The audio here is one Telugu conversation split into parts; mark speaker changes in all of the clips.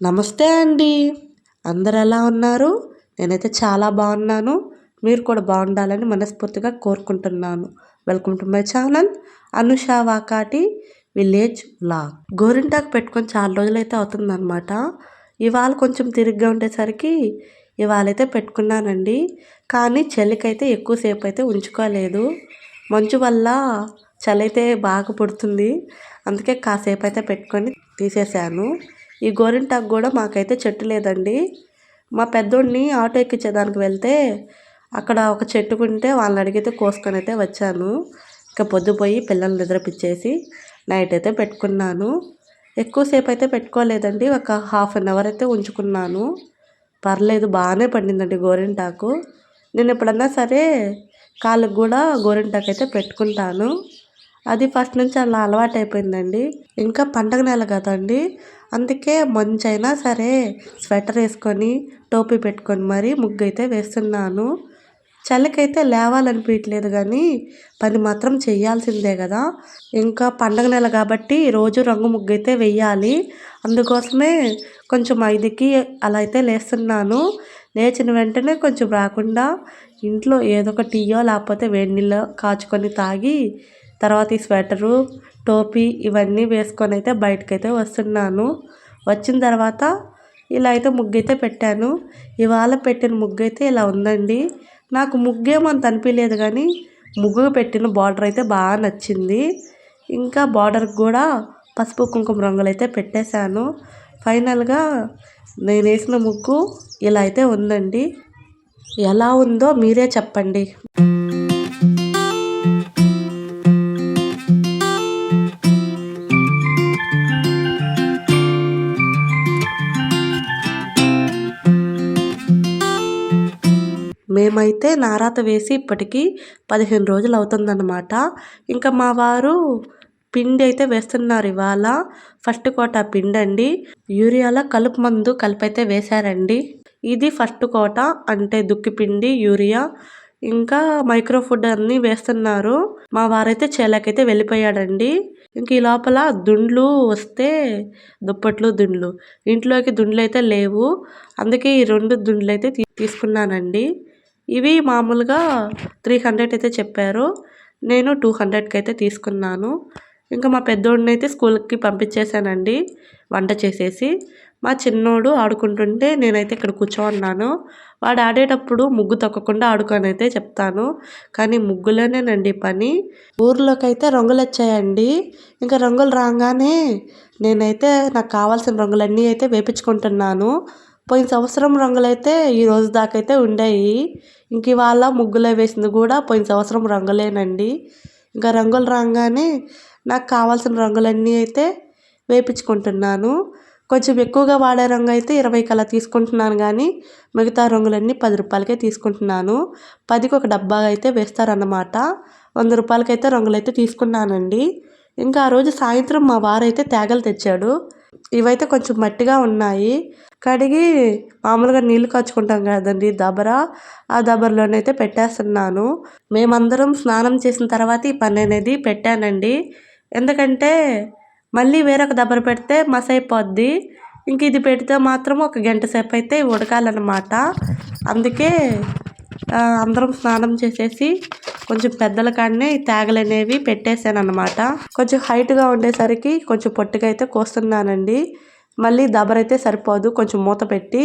Speaker 1: నమస్తే అండి. అందరు ఎలా ఉన్నారు? నేనైతే చాలా బాగున్నాను. మీరు కూడా బాగుండాలని మనస్ఫూర్తిగా కోరుకుంటున్నాను. Welcome to my channel Anusha Vakati village vlog గోరింటాకు పెట్టుకొని చాలా రోజులైతే అవుతుందన్నమాట. ఇవాళ కొంచెం తిరిగ్గా ఉండేసరికి ఇవాళైతే పెట్టుకున్నానండి. కానీ చలికైతే ఎక్కువసేపు అయితే ఉంచుకోలేదు. మంచు వల్ల చలి అయితే బాగా పుడుతుంది. అందుకే కాసేపు అయితే పెట్టుకొని తీసేసాను ఈ గోరింటాకు కూడా మాకైతే చెట్టు లేదండి. మా పెద్దోడిని ఆటో ఎక్కించేదానికి వెళ్తే అక్కడ ఒక చెట్టుకుంటే వాళ్ళని అడిగితే కోసుకొని అయితే వచ్చాను. ఇంకా పొద్దుపోయి పిల్లల్ని నిద్రపిచ్చేసి నైట్ అయితే పెట్టుకున్నాను. ఎక్కువసేపు అయితే పెట్టుకోలేదండి. ఒక హాఫ్ అన్ అవర్ అయితే ఉంచుకున్నాను. పర్లేదు బాగానే పండిందండి గోరింటాకు. నేను ఎప్పుడన్నా సరే కాళ్ళకు కూడా గోరింటాకు అయితే పెట్టుకుంటాను. అది ఫస్ట్ నుంచి అలా అలవాటు అయిపోయిందండి ఇంకా పండగ నెల కదండి. అందుకే మంచైనా సరే స్వెటర్ వేసుకొని టోపీ పెట్టుకొని మరీ ముగ్గు అయితే వేస్తున్నాను. చలికైతే లేవాలనిపించట్లేదు కానీ పని మాత్రం చేయాల్సిందే కదా ఇంకా పండగ నెల కాబట్టి రోజు రంగు ముగ్గు అయితే వెయ్యాలి. అందుకోసమే కొంచెం ఐదుకి అలా అయితే లేస్తున్నాను. లేచిన వెంటనే కొంచెం రాకుండా ఇంట్లో ఏదో ఒక టీయో లేకపోతే వేడి నీళ్ళు కాచుకొని తాగి తర్వాత ఈ స్వెటరు టోపీ ఇవన్నీ వేసుకొని అయితే బయటకైతే వస్తున్నాను. వచ్చిన తర్వాత ఇలా అయితే ముగ్గు అయితే పెట్టాను. ఇవాళ పెట్టిన ముగ్గు అయితే ఇలా ఉందండి. నాకు ముగ్గేమో అనిపించలేదు కానీ ముగ్గు పెట్టిన బార్డర్ అయితే బాగా నచ్చింది. ఇంకా బార్డర్ కూడా పసుపు కుంకుమ రంగులు అయితే పెట్టేశాను. ఫైనల్గా నేను వేసిన ముగ్గు ఇలా అయితే ఉందండి. ఎలా ఉందో మీరే చెప్పండి. మేమైతే నారాత వేసి ఇప్పటికీ పదిహేను రోజులు అవుతుందన్నమాట. ఇంకా మా వారు పిండి అయితే వేస్తున్నారు ఇవాళ. ఫస్ట్ కోట పిండి అండి. యూరియాలో కలుపు మందు కలిపైతే వేశారండి. ఇది ఫస్ట్ కోట అంటే దుక్కి పిండి యూరియా ఇంకా మైక్రో ఫుడ్ అన్ని వేస్తున్నారు. మా వారైతే చేలకైతే వెళ్ళిపోయాడండి. ఇంక ఈ లోపల దుండ్లు వస్తే దుప్పట్లు దుండ్లు. ఇంట్లోకి దుండ్లు అయితే లేవు. అందుకే ఈ రెండు దుండ్లు అయితే తీసుకున్నానండి. ఇవి మామూలుగా త్రీ హండ్రెడ్ అయితే చెప్పారు. నేను టూ హండ్రెడ్కి అయితే తీసుకున్నాను. ఇంకా మా పెద్దోడిని అయితే స్కూల్కి పంపించేశానండి వంట చేసేసి. మా చిన్నోడు ఆడుకుంటుంటే నేనైతే ఇక్కడ కూర్చోన్నాను. వాడు ఆడేటప్పుడు ముగ్గు తొక్కకుండా ఆడుకొని అయితే చెప్తాను. కానీ ముగ్గులోనేనండి పని. ఊర్లోకి అయితే రంగులు వచ్చాయండి. ఇంకా రంగులు రాగానే నేనైతే నాకు కావాల్సిన రంగులన్నీ అయితే వేపించుకుంటున్నాను. పోయిన సంవత్సరం రంగులైతే ఈ రోజు దాకా అయితే ఉండేవి ఇంక ఇవాళ ముగ్గులో వేసింది కూడా పోయిన సంవత్సరం రంగులేనండి. ఇంకా రంగులు రాగానే నాకు కావాల్సిన రంగులన్నీ అయితే వేపించుకుంటున్నాను. కొంచెం ఎక్కువగా వాడే రంగు అయితే ఇరవై కల తీసుకుంటున్నాను కానీ మిగతా రంగులన్నీ పది రూపాయలకే తీసుకుంటున్నాను. పదికి ఒక డబ్బా అయితే వేస్తారన్నమాట. వంద రూపాయలకైతే రంగులైతే తీసుకున్నానండి. ఇంకా ఆ రోజు సాయంత్రం మా వారైతే తేగలు తెచ్చాడు. ఇవైతే కొంచెం మట్టిగా ఉన్నాయి. కడిగి మామూలుగా నీళ్ళు కాచుకుంటాం కదండి దబరా. ఆ దబరలోనైతే పెట్టేస్తున్నాను. మేమందరం స్నానం చేసిన తర్వాత ఈ పని అనేది పెట్టానండి. ఎందుకంటే మళ్ళీ వేరొక దబర పెడితే మసైపోద్ది. ఇంక ఇది పెడితే మాత్రం ఒక గంట సేపు అయితే ఉడకాలన్నమాట. అందుకే అందరం స్నానం చేసేసి కొంచెం పెద్దల కాడనే ఈ తేగలు అనేవి పెట్టేశాను అనమాట కొంచెం హైట్గా ఉండేసరికి కొంచెం పొట్టిగా అయితే కోస్తున్నానండి. మళ్ళీ దబరైతే సరిపోదు కొంచెం మూత పెట్టి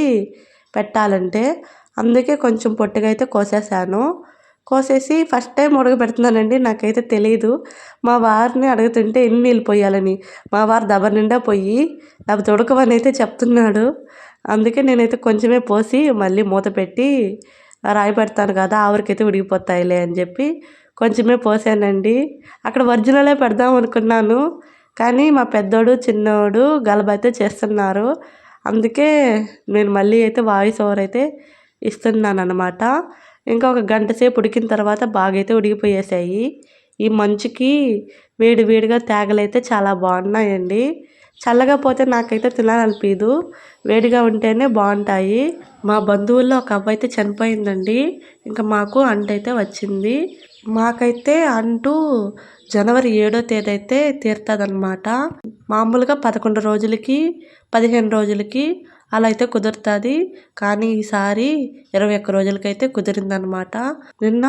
Speaker 1: పెట్టాలంటే. అందుకే కొంచెం పొట్టిగా అయితే కోసేసాను కోసేసి ఫస్ట్ టైం ఉడకబెడుతున్నానండి నాకైతే తెలియదు మా వారిని అడుగుతుంటే ఎన్ని నీళ్ళు పోయాలని. మా వారు దబర నిండా పోయి లేకపోతే ఉడకమని అయితే చెప్తున్నాడు. అందుకే నేనైతే కొంచెమే పోసి మళ్ళీ మూత పెట్టి రాయి పెడతాను కదా ఆవిరికైతే ఉడికిపోతాయిలే అని చెప్పి కొంచెమే పోసానండి. అక్కడ ఒరిజినలే పెడదాం అనుకున్నాను. కానీ మా పెద్దోడు చిన్నోడు గలబైతే చేస్తున్నారు. అందుకే నేను మళ్ళీ అయితే వాయిస్ ఓవర్ అయితే ఇస్తున్నాను అనమాట ఇంకా ఒక గంట సేపు ఉడికిన తర్వాత బాగా అయితే ఉడికిపోయేసాయి. ఈ మంచుకి వేడి వేడిగా తేగలైతే చాలా బాగున్నాయండి. చల్లగా పోతే నాకైతే తినాలనిపించదు వేడిగా ఉంటేనే బాగుంటాయి. మా బంధువుల్లో ఒక అవ్వ అయితే చనిపోయిందండి. ఇంకా మాకు అంటైతే వచ్చింది. మాకైతే అంటూ జనవరి ఏడో తేదీ అయితే తీరుతుందన్నమాట. మామూలుగా పదకొండు రోజులకి పదిహేను రోజులకి అలా అయితే కుదురుతుంది. కానీ ఈసారి ఇరవై ఒక్క రోజులకైతే కుదిరిందనమాట. నిన్న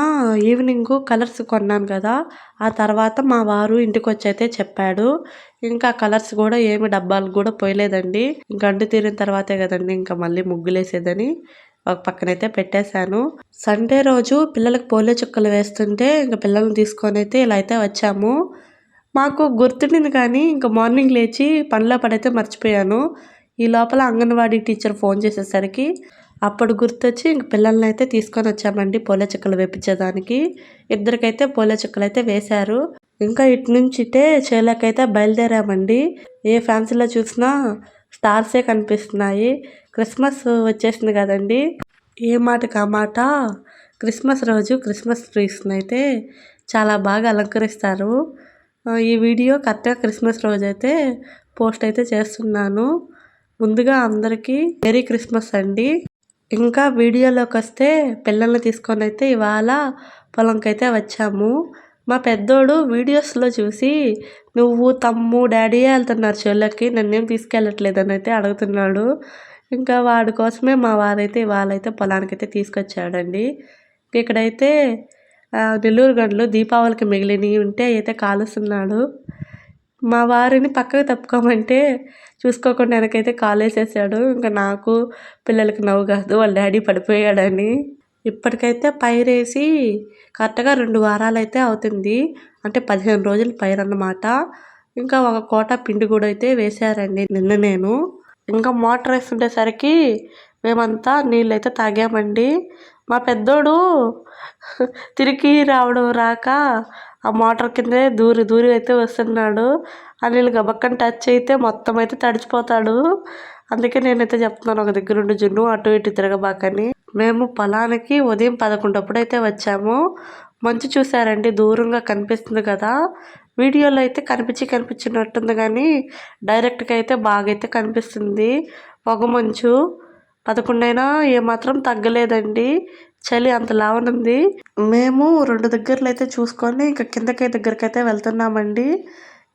Speaker 1: ఈవినింగ్ కలర్స్ కొన్నాను కదా ఆ తర్వాత మా వారు ఇంటికి వచ్చి అయితే చెప్పాడు. ఇంకా కలర్స్ కూడా ఏమి డబ్బాలు కూడా పోయలేదండి. గండు అంటు తీరిన తర్వాతే కదండి ఇంకా మళ్ళీ ముగ్గులేసేదని ఒక పక్కనైతే పెట్టేశాను. సండే రోజు పిల్లలకు పోలియో చుక్కలు వేస్తుంటే ఇంకా పిల్లల్ని తీసుకొని అయితే ఇలా అయితే వచ్చాము. మాకు గుర్తుండింది కానీ ఇంకా మార్నింగ్ లేచి పనిలో పడైతే మర్చిపోయాను. ఈ లోపల అంగన్వాడీ టీచర్ ఫోన్ చేసేసరికి అప్పుడు గుర్తొచ్చి ఇంక పిల్లల్ని అయితే తీసుకొని వచ్చామండి పోలే చుక్కలు వేపించేదానికి. ఇద్దరికైతే పోలే చుక్కలు అయితే వేశారు. ఇంకా ఇటు నుంచిటే చేలకైతే బయలుదేరామండి. ఏ ఫ్యాన్సీలో చూసినా స్టార్సే కనిపిస్తున్నాయి. క్రిస్మస్ వచ్చేసింది కదండి. ఏ మాటకు ఆ మాట? క్రిస్మస్ రోజు క్రిస్మస్ ట్రీస్ని అయితే చాలా బాగా అలంకరిస్తారు. ఈ వీడియో కరెక్ట్గా క్రిస్మస్ రోజు అయితే పోస్ట్ అయితే చేస్తున్నాను. ముందుగా అందరికీ మెరీ క్రిస్మస్ అండి. ఇంకా వీడియోలోకి వస్తే పిల్లల్ని తీసుకొని అయితే ఇవాళ పొలంకి అయితే వచ్చాము. మా పెద్దోడు వీడియోస్లో చూసి నువ్వు తమ్ము డాడీ వెళ్తున్నారు చెల్లెకి నన్నేం తీసుకెళ్ళట్లేదని అయితే అడుగుతున్నాడు. ఇంకా వాడి కోసమే మా వారైతే వాళ్ళైతే పొలానికైతే తీసుకొచ్చాడండి. ఇక్కడైతే నెల్లూరు గంటలు దీపావళికి మిగిలినవి ఉంటే అయితే కాలుస్తున్నాడు. మా వారిని పక్కకు తప్పుకోమంటే చూసుకోకుండా వెనకైతే కాల్ వేసేసాడు ఇంకా నాకు పిల్లలకి నవ్వు కాదు వాళ్ళ డాడీ పడిపోయాడని. ఇప్పటికైతే పైరేసి కరెక్ట్గా రెండు వారాలు అయితే అవుతుంది. అంటే పదిహేను రోజులు పైరు అన్నమాట ఇంకా ఒక కోట పిండి కూడా అయితే వేశారండి నిన్న నేను. ఇంకా మోటార్ వేస్తుండేసరికి మేమంతా నీళ్ళు అయితే తాగామండి. మా పెద్దోడు తిరిగి రావడం రాక ఆ మోటార్ కిందే దూరి దూరి అయితే వస్తున్నాడు. అనిల్ నీళ్ళు గబక్కన టచ్ అయితే మొత్తం అయితే తడిచిపోతాడు. అందుకే నేనైతే చెప్తున్నాను ఒక దగ్గర ఉండి జున్ను అటు ఇటు తిరగబాకని. మేము పొలానికి ఉదయం పదకొండప్పుడు అయితే వచ్చాము. మంచు చూసారండి దూరంగా కనిపిస్తుంది కదా. వీడియోలో అయితే కనిపించి కనిపించినట్టుంది కానీ డైరెక్ట్గా అయితే బాగా అయితే కనిపిస్తుంది. పొగ మంచు పదకొండైనా ఏమాత్రం తగ్గలేదండి. చలి అంత లావనుంది. మేము రెండు దగ్గరలో అయితే చూసుకొని ఇంకా కిందకి దగ్గరకైతే వెళ్తున్నామండి.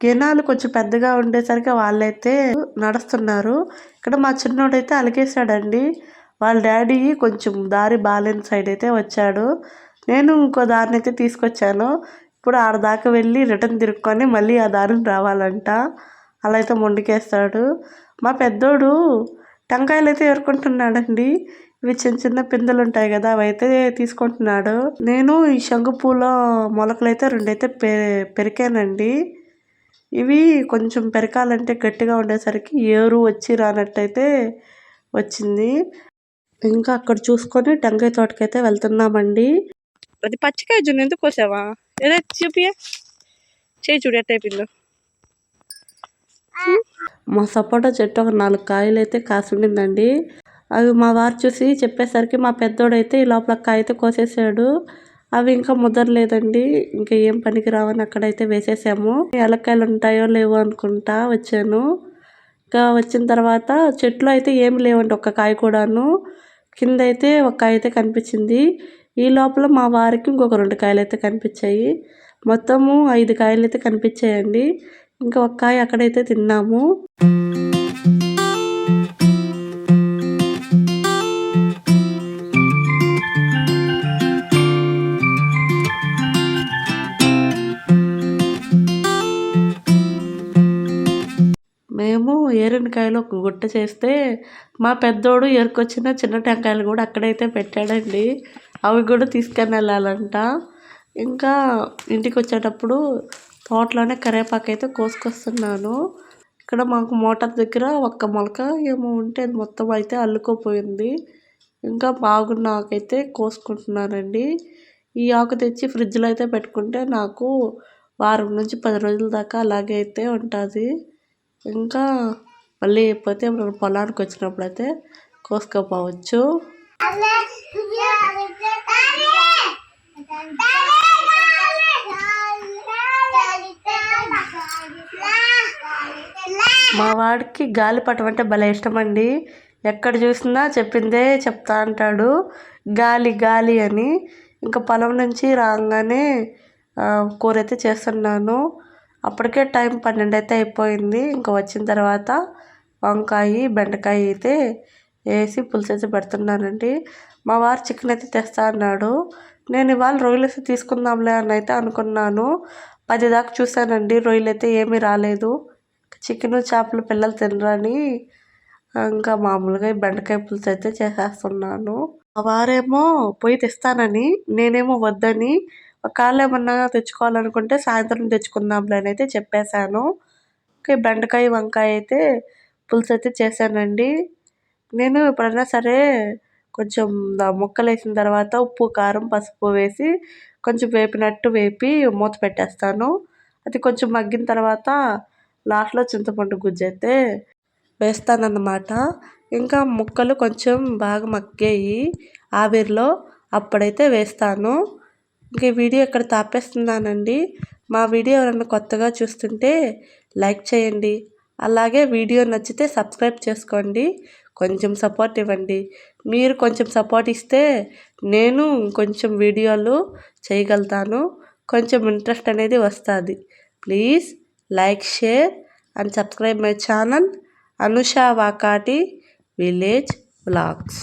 Speaker 1: గినాలు కొంచెం పెద్దగా ఉండేసరికి వాళ్ళైతే నడుస్తున్నారు. ఇక్కడ మా చిన్నోడైతే అలిగేశాడండి. వాళ్ళ డాడీ కొంచెం దారి బాలేని సైడ్ అయితే వచ్చాడు. నేను ఇంకో దారిని అయితే తీసుకొచ్చాను. ఇప్పుడు ఆడ దాకా వెళ్ళి రిటర్న్ తిరుక్కొని మళ్ళీ ఆ దారిని రావాలంట. అలా అయితే మొండికేస్తాడు. మా పెద్దోడు టెంకాయలు అయితే ఏరుకుంటున్నాడండి. ఇవి చిన్న చిన్న పిందెలు ఉంటాయి కదా అవి అయితే తీసుకుంటున్నాడు. నేను ఈ శంకు పూల మొలకలు అయితే రెండైతే పె పెరికానండి. ఇవి కొంచెం పెరకాలంటే గట్టిగా ఉండేసరికి ఏరు వచ్చి రానట్టయితే వచ్చింది. ఇంకా అక్కడ చూసుకొని టెంకాయ తోటకైతే వెళ్తున్నామండి. అది పచ్చికాయ జున్ను ఎందుకు కోసావా? ఏదో చూపియే. చేయి చూడు ఎట్టయిపోయిందో మా సపోటా చెట్టు ఒక నాలుగు కాయలు అయితే కాసుండిందండి. అవి మా వారు చూసి చెప్పేసరికి మా పెద్దోడైతే ఈ లోపల కాయ అయితే కోసేసాడు. అవి ఇంకా ముదరలేదండి. ఇంకా ఏం పనికి రావని అక్కడైతే వేసేసాము. ఎలక్కాయలు ఉంటాయో లేవో అనుకుంటా వచ్చాను. ఇంకా వచ్చిన తర్వాత చెట్లు అయితే ఏమి లేవండి ఒక్క కాయ కూడాను. కింద అయితే ఒక కాయ అయితే కనిపించింది. ఈ లోపల మా వారికి ఇంకొక రెండు కాయలు అయితే కనిపించాయి. మొత్తము ఐదు కాయలు అయితే కనిపించాయండి. ఇంకా ఒక కాయ అక్కడైతే తిన్నాము. మేము ఒక గుట్ట చేస్తే మా పెద్దోడు ఎరుకొచ్చిన చిన్న టెంకాయలు కూడా అక్కడైతే పెట్టాడండి. అవి కూడా తీసుకొని వెళ్ళాలంట. ఇంకా ఇంటికి వచ్చేటప్పుడు తోటలోనే కరివేపాకు అయితే కోసుకొస్తున్నాను. ఇక్కడ మాకు మోటార్ దగ్గర ఒక్క మొలక ఏమో ఉంటే అది మొత్తం అయితే అల్లుకోపోయింది. ఇంకా బాగున్న ఆకైతే కోసుకుంటున్నానండి. ఈ ఆకు తెచ్చి ఫ్రిడ్జ్లో అయితే పెట్టుకుంటే నాకు వారం నుంచి పది రోజుల దాకా అలాగే అయితే ఉంటుంది. ఇంకా మళ్ళీ పోతే మనం పొలానికి వచ్చినప్పుడు అయితే కోసుకోపోవచ్చు మా వాడికి గాలిపటం అంటే భలే ఇష్టం అండి ఎక్కడ చూసినా చెప్పిందే చెప్తా అంటాడు. గాలి గాలి అని. ఇంకా పొలం నుంచి రాగానే కూర అయితే చేస్తున్నాను. అప్పటికే టైం పన్నెండు అయితే అయిపోయింది. ఇంకా వచ్చిన తర్వాత వంకాయ బెండకాయ అయితే వేసి పులుసు అయితే పెడుతున్నానండి. మా వారు చికెన్ అయితే తెస్తా అన్నాడు. నేను ఇవాళ రొయ్యలు అయితే తీసుకుందాంలే అని అయితే అనుకున్నాను. పది దాకా చూశానండి. రొయ్యలు అయితే ఏమీ రాలేదు. చికెన్ చేపలు పిల్లలు తినరని ఇంకా మామూలుగా బెండకాయ పులుసు అయితే చేసేస్తున్నాను. వారేమో పోయి తెస్తానని నేనేమో వద్దని ఒకవేళ ఏమన్నా తెచ్చుకోవాలనుకుంటే సాయంత్రం తెచ్చుకుందాంలే అని అయితే చెప్పేశాను. ఇంకా బెండకాయ వంకాయ అయితే పులుసు అయితే చేశానండి. నేను ఎప్పుడైనా సరే కొంచెం ముక్కలు వేసిన తర్వాత ఉప్పు కారం పసుపు వేసి కొంచెం వేపినట్టు వేపి మూత పెట్టేస్తాను. అది కొంచెం మగ్గిన తర్వాత లాస్ట్లో చింతపండు గుజ్జు అయితే వేస్తానన్నమాట. ఇంకా ముక్కలు కొంచెం బాగా మగ్గాయి ఆవిరిలో అప్పుడైతే వేస్తాను. ఇంక వీడియో ఇక్కడ తాపేస్తున్నానండి. మా వీడియో ఎవరైనా కొత్తగా చూస్తుంటే లైక్ చేయండి. అలాగే వీడియో నచ్చితే సబ్స్క్రైబ్ చేసుకోండి. కొంచెం సపోర్ట్ ఇవ్వండి. మీరు కొంచెం సపోర్ట్ ఇస్తే నేను కొంచెం వీడియోలు చేయగలుగుతాను. కొంచెం ఇంట్రెస్ట్ అనేది వస్తుంది. Please like share and subscribe my channel Anusha Vakati village vlogs.